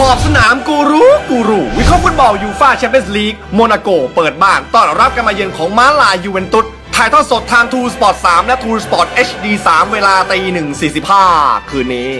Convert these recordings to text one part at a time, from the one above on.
ขอบสนามกูรู้กูรูวิเคราะห์ฟุตบอลยูฟาแชมเปี้ยนส์ลีกโมนาโกเปิดบ้านต้อนรับการมาเยือนของม้าลายยูเวนตุสถ่ายทอดสดทางทูสปอร์ต3และทูสปอร์ต HD 3 เวลาตีหนึ่งสี่สิบห้าคืนนี้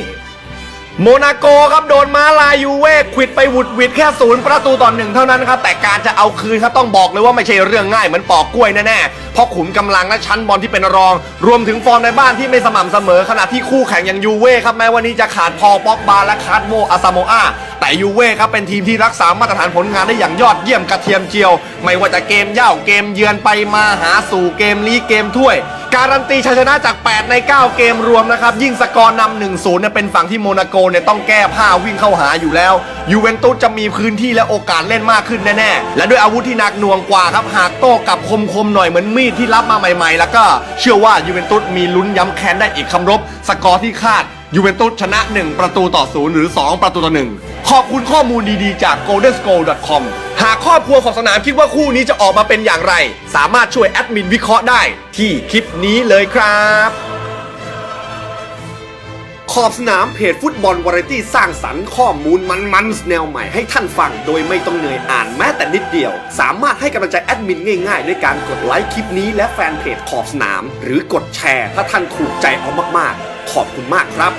โมนาโกครับโดนม้าลายยูเว่ควิดไปหวุดหวิดแค่ศูนย์ประตูต่อหนึ่งเท่านั้นครับแต่การจะเอาคืนครับต้องบอกเลยว่าไม่ใช่เรื่องง่ายเหมือนปอกกล้วยแน่ๆเพราะขุมกำลังและชั้นบอลที่เป็นรอง รวมถึงฟอร์มในบ้านที่ไม่สม่ำเสมอขณะที่คู่แข่งอย่างยูเว่ครับแม้วันนี้จะขาดพอป็อกบาและคาร์ดโมอาซาโมอาแต่ยูเว่ครับเป็นทีมที่รักษามาตรฐานผลงานได้อย่างยอดเยี่ยมกระเทียมเจียว ไม่ว่าจะเกมเย่าเกมเยือนไปมาหาสู่เกมลีเกมถ้วย การันตีชัยชนะจาก 8 ใน 9 เกมรวมนะครับ ยิ่งสกอร์นำ1-0เนี่ยเป็นฝั่งที่โมนาโกเนี่ยต้องแก้ผ้าวิ่งเข้าหาอยู่แล้ว ยูเวนตุสจะมีพื้นที่และโอกาสเล่นมากขึ้นแน่ๆ และด้วยอาวุธที่หนักหน่วงกว่าครับ หากโต้กลับคมๆหน่อยเหมือนมีดที่รับมาใหม่ๆ แล้วก็เชื่อว่ายูเวนตุสมีลุ้นย้ำแค้นได้อีกคำรบ สกอร์ที่คาด ยูเวนตุสชนะ 1 ประตูต่อ 0 หรือ 2 ประตูต่อ 1 ขอบคุณข้อมูลดีๆจาก goldenschool.com หากครอบครัวของสนามคิดว่าคู่นี้จะออกมาเป็นอย่างไร สามารถช่วยแอดมินวิเคราะห์ได้ ที่คลิปนี้เลยครับ ขอบสนามเพจฟุตบอลวาไรตี้สร้างสรรค์ข้อมูลมันๆแนวใหม่ให้ท่านฟัง โดยไม่ต้องเหนื่อยอ่านแม้แต่นิดเดียว สามารถให้กำลังใจแอดมินง่ายๆ ด้วยการกดไลค์คลิปนี้และแฟนเพจขอบสนาม หรือกดแชร์ ถ้าท่านถูกใจเอามากๆ ขอบคุณมากครับ